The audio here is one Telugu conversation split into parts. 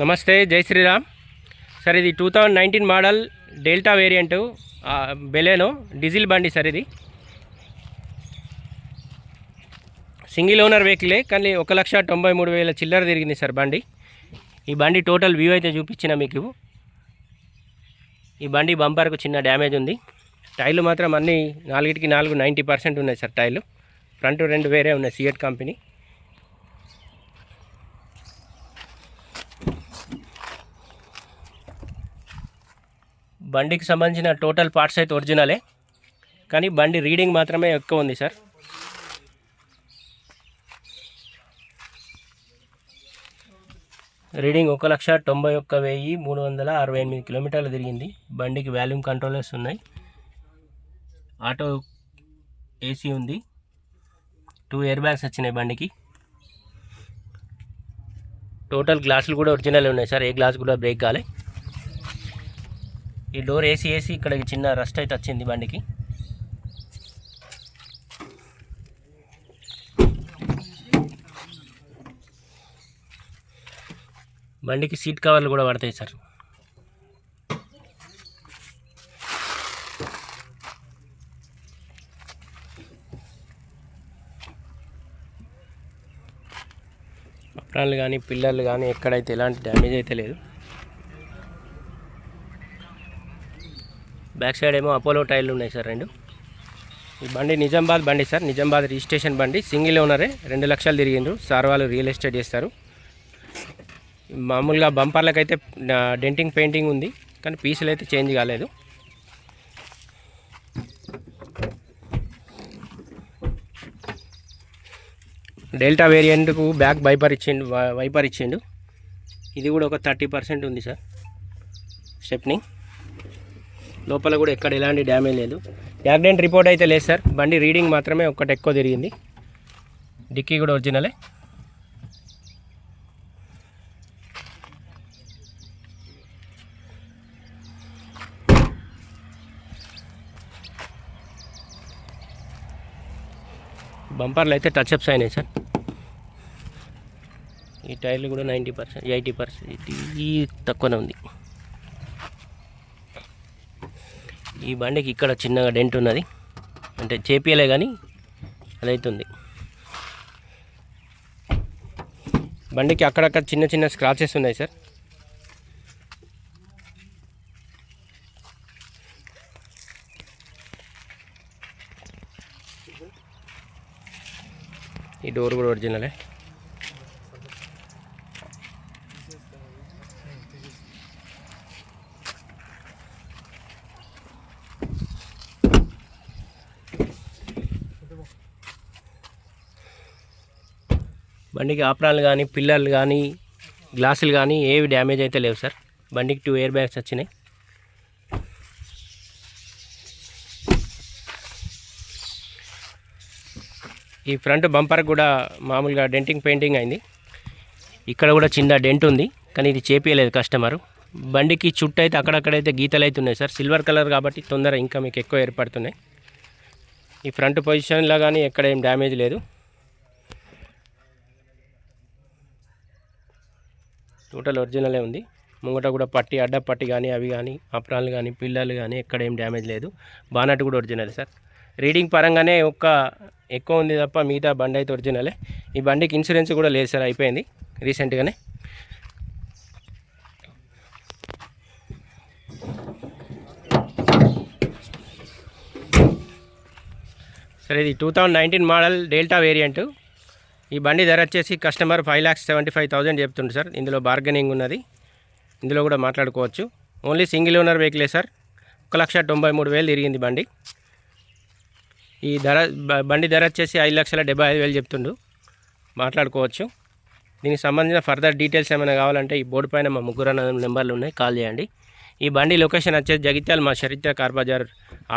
నమస్తే జై శ్రీరామ్. సార్ ఇది two thousand nineteen model delta variant Baleno diesel బండి సార్ ఇది. సింగిల్ ఓనర్ వెహికలే కానీ ఒక లక్ష తొంభై మూడు వేల చిల్లర తిరిగింది సార్ బండి. ఈ బండి టోటల్ వ్యూ అయితే చూపించిన మీకు. ఈ బండి బంపర్కు చిన్న డ్యామేజ్ ఉంది. టైర్లు మాత్రం అన్నీ నాలుగిటికి నాలుగు నైంటీ పర్సెంట్ ఉన్నాయి సార్ టైర్లు. ఫ్రంట్ రెండు వేరే ఉన్నాయి సిఎట్ కంపెనీ. బండికి సంబంధించిన టోటల్ పార్ట్స్ అయితే ఒరిజినలే. కానీ బండి రీడింగ్ మాత్రమే ఎక్కువ ఉంది సార్. రీడింగ్ ఒక లక్ష తొంభై ఒక్క వెయ్యి మూడు వందల అరవై ఎనిమిది కిలోమీటర్లు తిరిగింది. బండికి వాల్యూమ్ కంట్రోలర్స్ ఉన్నాయి. ఆటో ఏసీ ఉంది. టూ ఇయర్ బ్యాగ్స్ వచ్చినాయి బండికి. టోటల్ గ్లాసులు కూడా ఒరిజినల్ ఉన్నాయి సార్. ఏ గ్లాస్ కూడా బ్రేక్ కాలే. ఈ డోర్ ఏసీ ఏసీ ఇక్కడ చిన్న రస్ట్ అయితే వచ్చింది బండికి. బండికి సీట్ కవర్లు కూడా పడతాయి సార్. అప్రాన్లు కానీ పిల్లర్లు కానీ ఎక్కడైతే ఎలాంటి డ్యామేజ్ అయితే లేదు. బ్యాక్ సైడ్ ఏమో అపోలో టైర్లు ఉన్నాయి సార్ రెండు. ఈ బండి నిజామాబాద్ బండి సార్ నిజామాబాద్ రిజిస్ట్రేషన్ బండి. సింగిల్ ఓనరే రెండు లక్షలు తిరిగిండ్రు. సార్ వాళ్ళు రియల్ ఎస్టేట్ చేస్తారు. మామూలుగా బంపర్లకైతే అయితే డెంటింగ్ పెయింటింగ్ ఉంది కానీ పీసులు అయితే చేంజ్ కాలేదు. డెల్టా వేరియంట్కు బ్యాక్ వైపర్ ఇచ్చిండు వైపర్ ఇచ్చిండు. ఇది కూడా ఒక థర్టీ పర్సెంట్ ఉంది సార్ స్టెప్ని. లోపల కూడా ఎక్కడ ఎలాంటి డ్యామేజ్ లేదు. యాక్సిడెంట్ రిపోర్ట్ అయితే లేదు సార్. బండి రీడింగ్ మాత్రమే ఒక్కటి ఎక్కువ తిరిగింది. డిక్కీ కూడా ఒరిజినలే. బంపర్లు అయితే టచ్అప్స్ అయినాయి సార్. ఈ టైర్లు కూడా నైంటీ పర్సెంట్ ఎయిటీ పర్సెంట్ ఈ తక్కువనే ఉంది. ఈ బండికి ఇక్కడ చిన్నగా డెంట్ ఉన్నది. అంటే చేపియలే కానీ అదైతుంది. బండికి అక్కడక్కడ చిన్న చిన్న స్క్రాచెస్ ఉన్నాయి సార్. ఈ డోర్ కూడా ఒరిజినలే బండికి ఆపరాలు కానీ పిల్లర్లు కానీ గ్లాసులు కానీ ఏవి డ్యామేజ్ అయితే లేవు సార్. బండికి టూ ఇయర్ బ్యాగ్స్ వచ్చినాయి. ఈ ఫ్రంట్ బంపర్ కూడా మామూలుగా డెంటింగ్ పెయింటింగ్ అయింది. ఇక్కడ కూడా చిన్న డెంట్ ఉంది కానీ ఇది చేపియలేదు కస్టమరు. బండికి చుట్టూ అయితే అక్కడక్కడైతే గీతలు అయితే ఉన్నాయి సార్. సిల్వర్ కలర్ కాబట్టి తొందర ఇంకా మీకు ఎక్కువ ఏర్పడుతున్నాయి. ఈ ఫ్రంట్ పొజిషన్లో కానీ ఎక్కడ ఏం డ్యామేజ్ లేదు. టోటల్ ఒరిజినలే ఉంది. ముంగట కూడా పట్టి అడ్డ పట్టి కానీ అవి కానీ అప్రాలు కానీ పిల్లలు కానీ ఎక్కడ ఏం డ్యామేజ్ లేదు. బానట్ కూడా ఒరిజినల్ సార్. రీడింగ్ పరంగానే ఒక్క ఎక్కువ ఉంది తప్ప మిగతా బండి అయితే ఒరిజినలే. ఈ బండికి ఇన్సూరెన్స్ కూడా లేదు సార్ అయిపోయింది రీసెంట్గానే. సరే ఇది two thousand nineteen model delta variant. ఈ బండి ధర వచ్చేసి customer five lakhs seventy five thousand చెప్తుంది సార్. ఇందులో బార్గెనింగ్ ఉన్నది. ఇందులో కూడా మాట్లాడుకోవచ్చు. ఓన్లీ సింగిల్ ఓనర్ వెహికలే సార్. ఒక లక్ష తొంభై మూడు వేలు తిరిగింది బండి. ఈ ధర బండి ధర వచ్చేసి ఐదు లక్షల డెబ్బై ఐదు వేలు చెప్తుండు మాట్లాడుకోవచ్చు. దీనికి సంబంధించిన ఫర్దర్ డీటెయిల్స్ ఏమైనా కావాలంటే ఈ బోర్డు పైన మా ముగ్గురు నెంబర్లు ఉన్నాయి. కాల్ చేయండి. ఈ బండి లొకేషన్ వచ్చేసి జగిత్యాల మా చరిత్ర కార్ బజార్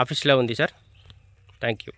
ఆఫీస్లో ఉంది సార్. Thank you.